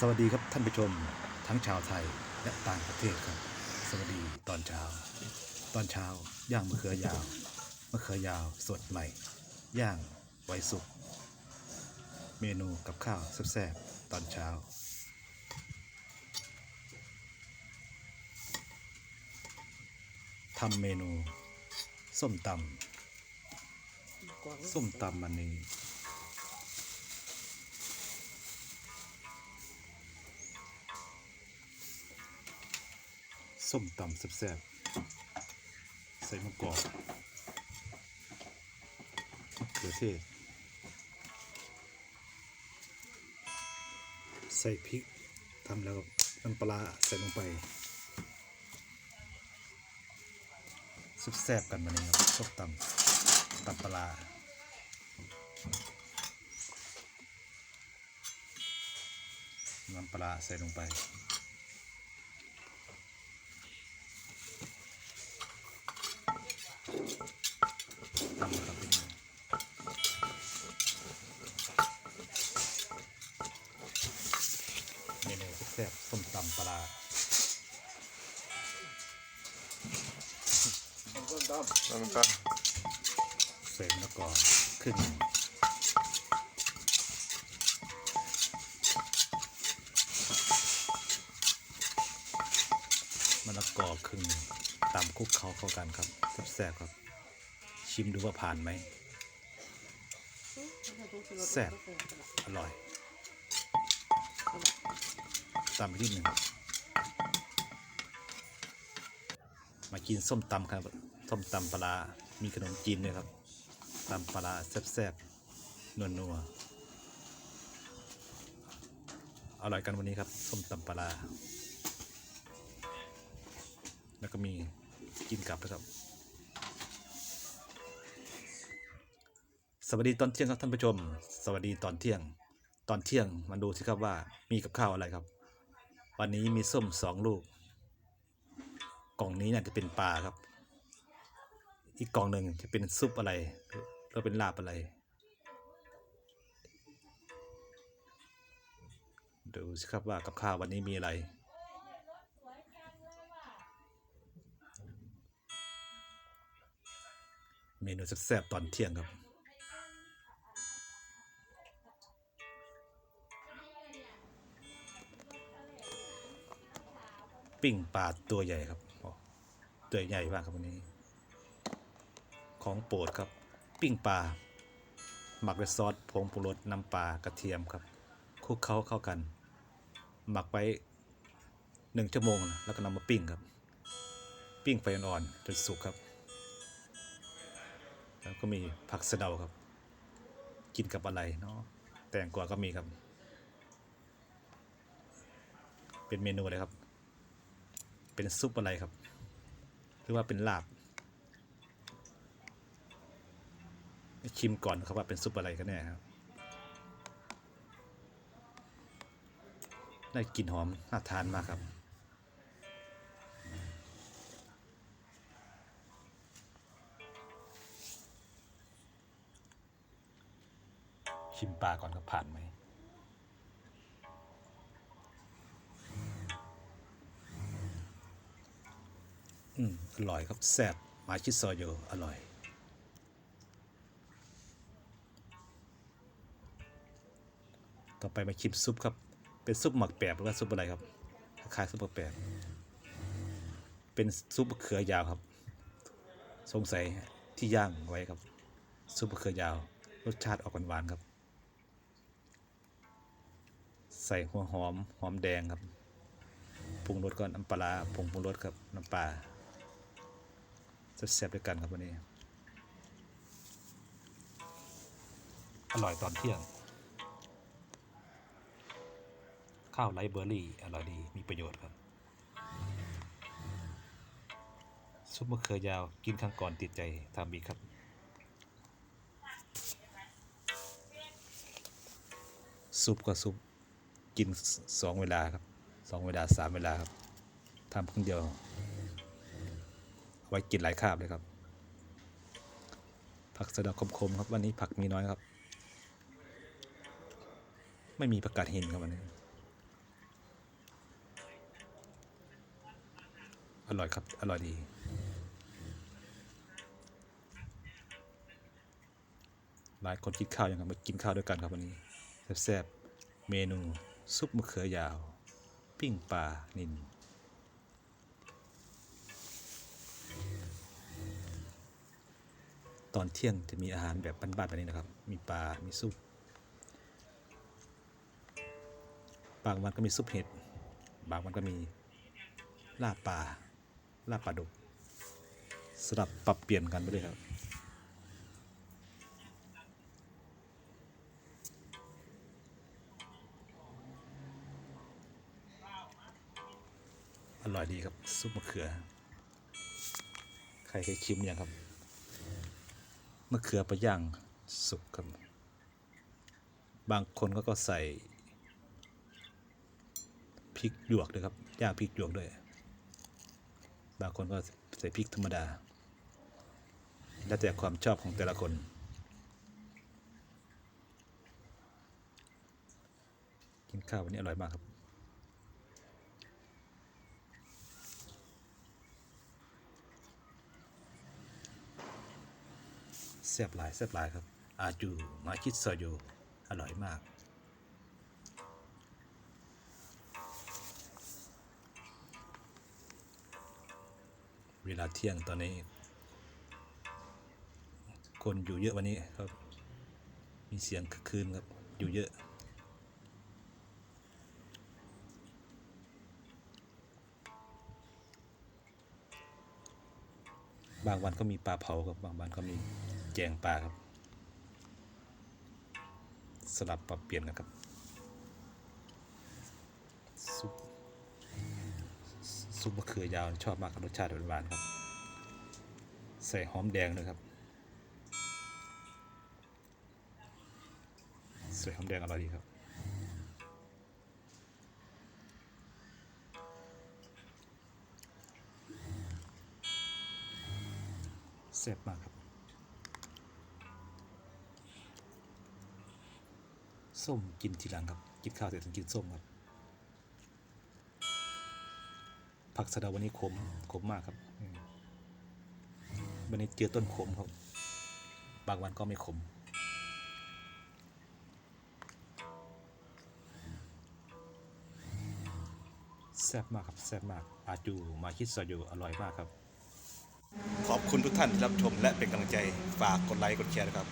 สวัสดีครับท่านผู้ชมทั้งชาวไทยและต่างประเทศครับ สวัสดีตอนเช้า ตอนเช้าย่างมะเขือยาวมะเขือยาวสดใหม่ ย่างไวสุกเมนูกับข้าวแซ่บๆตอนเช้า ทำเมนู ส้มตำส้มตำมันนี้ ส้มตำแซ่บๆใส่มะกอกมะเขือเทศ ใส่พริกทำแล้วน้ำปลาใส่ลงไปแซ่บกันมาเนี่ยครับส้มตำตำปลาน้ำปลาใส่ลงไป ตำครับพี่น้องเมนูแซ่บๆส้มตำปลาร้าน้ำตาลใส่มะละกอครึ่งหนึ่งมะละกอครึ่งหนึ่งตำคลุกเข้าเข้ากันครับแซ่บๆครับ ชิมดูว่าผ่านไหมแซ่บอร่อย ตำไปที่หนึ่งมากินส้มตำครับ ส้มตำปลา มีขนมจีนด้วยครับตำปลาแซ่บๆนัวๆอร่อยกันวันนี้ครับ ส้มตำปลาร้าแล้วก็มีกินกลับนะครับ สวัสดีตอนเที่ยงครับท่านผู้ชม สวัสดีตอนเที่ยง ตอนเที่ยงมาดูสิครับว่ามีกับข้าวอะไรครับ วันนี้มีส้มสองลูก กล่องนี้เนี่ยจะเป็นปลาครับ อีกกล่องหนึ่งจะเป็นซุปอะไรหรือเป็นลาบอะไร ดูสิครับว่ากับข้าววันนี้มีอะไรเมนูแซ่บๆตอนเที่ยงครับ ปิ้งปลาตัวใหญ่ครับตัวใหญ่มากครับวันนี้ ของโปรดครับ ปิ้งปลาหมักด้วยซอสผงปรุงรสน้ำปลากระเทียมครับคลุกเคล้าเข้ากัน หมักไว้หนึ่งชั่วโมงแล้วก็นำมาปิ้งครับ ปิ้งไฟอ่อนๆจนสุกครับ แล้วก็มีผักสะเดาครับ กินกับอะไรเนาะแตงกวาก็มีครับ เป็นเมนูอะไรครับ เป็นซุปอะไรครับ หรือว่าเป็นลาบ ชิมก่อนครับว่าเป็นซุปอะไรกันแน่ครับ ได้กลิ่นหอมน่าทานมากครับชิมปลาก่อนครับผ่านไหม อืมอร่อยครับแซ่บมาชิโซโยอร่อย ต่อไปมาชิมซุปครับ เป็นซุปหมักแปบหรือว่าซุปอะไรครับคล้ายซุปหมักแปบเป็นซุปมะเขือยาวครับ สงสัยที่ย่างไว้ครับ ซุปมะเขือยาว รสชาติออกหวานๆครับ ใส่หัวหอมหอมแดงครับปรุงรสก่อนน้ำปลาร้าผงปรุงรสครับน้ำปลา แซ่บๆด้วยกันครับวันนี้ อร่อยตอนเที่ยง ข้าวไรเบอร์รี่ อร่อยดี มีประโยชน์ครับ ซุปมะเขือยาวกินครั้งก่อนติดใจทำอีกครับซุปก็ซุปกินสองเวลาครับสองเวลาสามเวลาครับทำครั้งเดียว ไว้กินหลายคาบเลยครับ ผักสะดาวคมๆครับวันนี้ผักมีน้อยครับ ไม่มีประกาศเห็นครับวันนี้ อร่อยครับ อร่อยดีหลายคนกินข้าวอย่างกันมากินข้าวด้วยกันครับวันนี้แซ่บๆเมนูซุปมะเขือยาว ปิ้งปลานิน ตอนเที่ยงจะมีอาหารแบบบ้านๆแบบนี้นะครับ มีปลา มีซุป บางวันก็มีซุปเห็ด บางวันก็มีลาบปลา ลาบปลาดุกสลับปรับเปลี่ยนกันไปเลยครับ อร่อยดีครับซุปมะเขือ ใครเคยชิมยังครับะเขือไปย่างสุกครับบางคนก็ก็ใส่พริกหยวกด้วยครับย่างพริกหยวกด้วย บางคนก็ใส่พริกธรรมดา แล้วแต่ความชอบของแต่ละคนกินข้าววันนี้อร่อยมากครับ แซ่บหลายแซ่บหลายครับอาจูมาคิดซอยโยอร่อยมาก เวลาเที่ยงตอนนี้ คนอยู่เยอะวันนี้ครับ มีเสียงคึกคืนครับอยู่เยอะบางวันก็มีปลาเผาครับบางวันก็มี แกงปลาครับ สลับปรับเปลี่ยนกันครับซุปซุปมะเขือยาวชอบมากครับรสชาติหวานๆครับ ใส่หอมแดงด้วยครับใส่หอมแดงอร่อยดีครับแซ่บมากครับ ส้มกินทีหลังครับ กินข้าวเสร็จถึงกินส้มครับ ผักสะเดาวันนี้ขมขมมากครับวันนี้เจอต้นขมครับ บางวันก็ไม่ขม แซ่บมากครับ แซ่บมาก อาจูมาคิดซอยอยู่อร่อยมากครับ ขอบคุณทุกท่านที่รับชมและเป็นกำลังใจ ฝากกดไลค์กดแชร์นะครับ